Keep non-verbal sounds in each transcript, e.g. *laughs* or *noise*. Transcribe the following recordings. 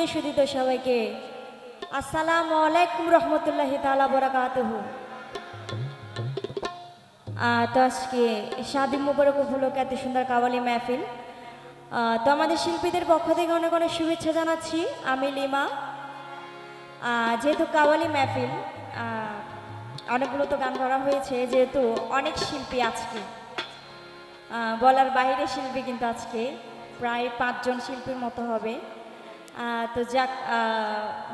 সুপ্রিয় সুদিত সবাইকে আসসালামু আলাইকুম রহমতুল্লাহি তালা বরাকাতহু। তো আজকে শাদি মুবারক উপলক্ষে এত সুন্দর কাওয়ালি মাহফিল। তো আমাদের শিল্পীদের পক্ষ থেকে অনেক অনেক শুভেচ্ছা জানাচ্ছি। আমি লিমা। যেহেতু কাওয়ালি মাহফিল অনেকগুলো তো গান করা হয়েছে, যেহেতু অনেক শিল্পী আজকে। বলার বাইরে শিল্পী কিন্তু আজকে প্রায় পাঁচজন শিল্পীর মতো হবে। তো যাক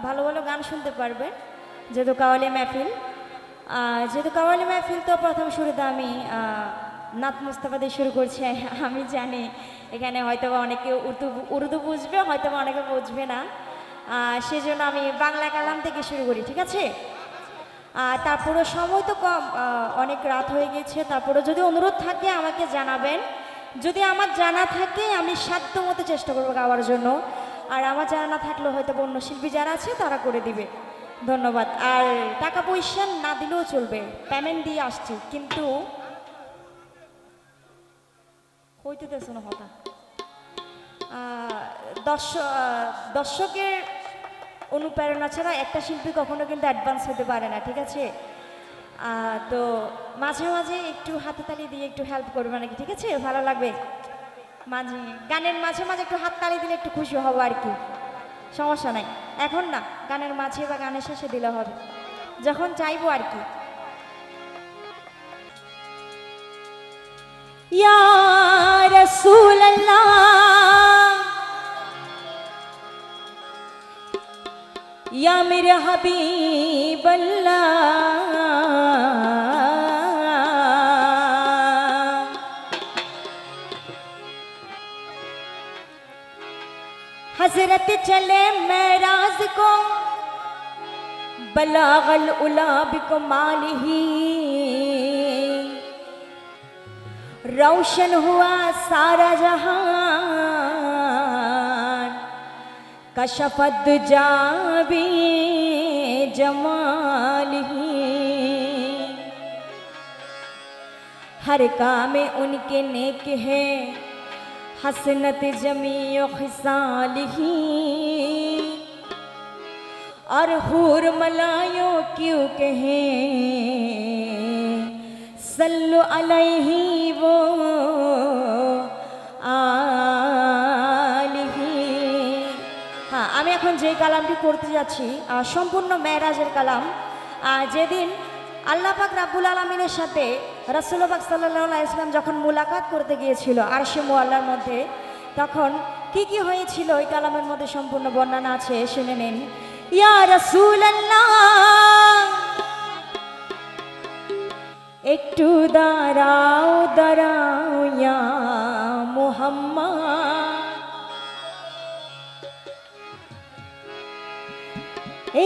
ভালো ভালো গান শুনতে পারবেন যেহেতু কাওয়ালি মাহফিল যেহেতু কাওয়ালি মাহফিল তো প্রথম শুরুতে আমি নাত মুস্তাফা দিয়ে শুরু করছি। *laughs* আমি জানি এখানে হয়তো অনেকে উর্দু উর্দু বুঝবে হয়তো অনেকে বুঝবে না। সেজন্য আমি বাংলা কালাম থেকে শুরু করি, ঠিক আছে? আর তারপরে সময় তো কম অনেক রাত হয়ে গেছে। তারপরে যদি অনুরোধ থাকে আমাকে জানাবেন। যদি আমার জানা থাকে, আমি সাধ্য মতো চেষ্টা করব গাওয়ার জন্য। আর আমার জানা না থাকলে হয়তো অন্য শিল্পী যারা আছে, তারা করে দিবে। ধন্যবাদ। আর টাকা পয়সা না দিলেও চলবে। পেমেন্ট দিয়ে আসছি, কিন্তু হইতেতেছে না হঠাৎ। দর্শকের অনুপ্রেরণা ছাড়া একটা শিল্পী কখনো কিন্তু অ্যাডভান্স হতে পারে না, ঠিক আছে? তো মাঝে মাঝে একটু হাতে তালি দিয়ে একটু হেল্প করবে নাকি ঠিক আছে? ভালো লাগবে। মাঝে, গানের মাঝে মাঝে একটু হাত তালি দিলে একটু খুশি হব আর কি। সমস্যা নাই। এখন না, গানের মাঝে বা গানের শেষে দিলে হবে। যখন চাইব আর কি। ইয়া রসুল্লাহ ইয়া हज़रत चले महराज को। बलागल उलाब को माल ही। रोशन हुआ सारा जहान। कशफत जाबी जमाल ही। हर काम उनके नेक है। حسنت جميع خصاله اور حور ملایوں کیوں کہیں صلو علیہ وہ হ্যাঁ আমি এখন যে কালামটি করতে যাচ্ছি সম্পূর্ণ মেয়েরাজের কালাম। যেদিন আল্লাপাক রাব্বুল আলমিনের সাথে রাসুল্লাহ সাল্লাহ ইসলাম যখন মুলাকাত করতে গিয়েছিল আর সে মোয়াল্লার মধ্যে, তখন কি কি হয়েছিল ওই কালামের মধ্যে সম্পূর্ণ বর্ণনা আছে, শুনে নিন। ইয়া একটু দাঁড়াও দাঁড়াও, ইয়া মোহাম্মদ!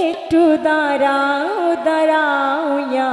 একটু দাঁড়াও দাঁড়াও, ইয়া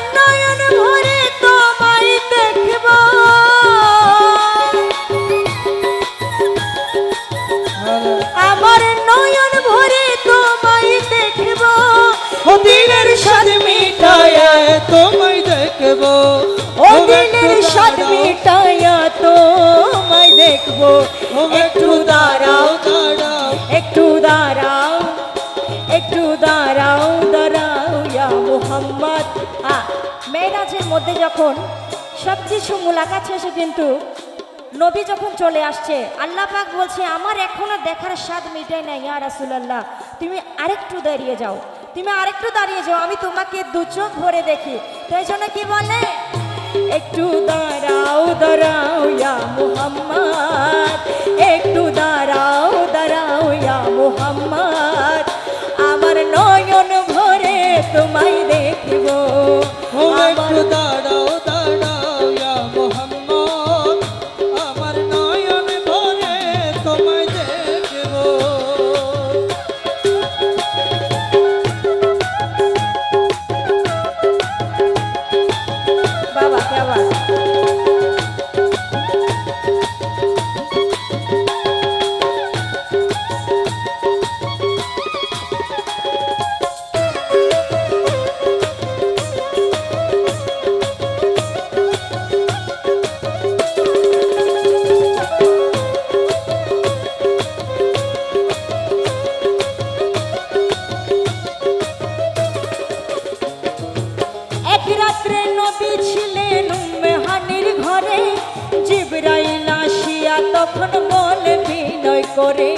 স্বাদ মিটায়া তোমায় দেখব। ও দিলের স্বাদ মিটায়া তোমায় দেখব। একটু দাঁড়াও দাঁড়াও। একটু দাঁড়াও। একটু দাঁড়াও দাঁড়াও ইয়া মোহাম্মদ। আ মেয়েরাজের মধ্যে যখন সব কিছু মুলাকাত শেষে কিন্তু নবী যখন চলে আসছে আল্লাহ পাক বলছে আমার এখনও দেখার স্বাদ মিটাই না ইয়া রাসূলুল্লাহ। তুমি আরেকটু দাঁড়িয়ে যাও। তুমি আরেকটু দাঁড়িয়ে যাও, আমি তোমাকে দু চোখ ভরে দেখি। তো এই জন্য কি বলে? একটু দাঁড়াও দাঁড়াও মুহাম্মদ। Yeah, well. করে।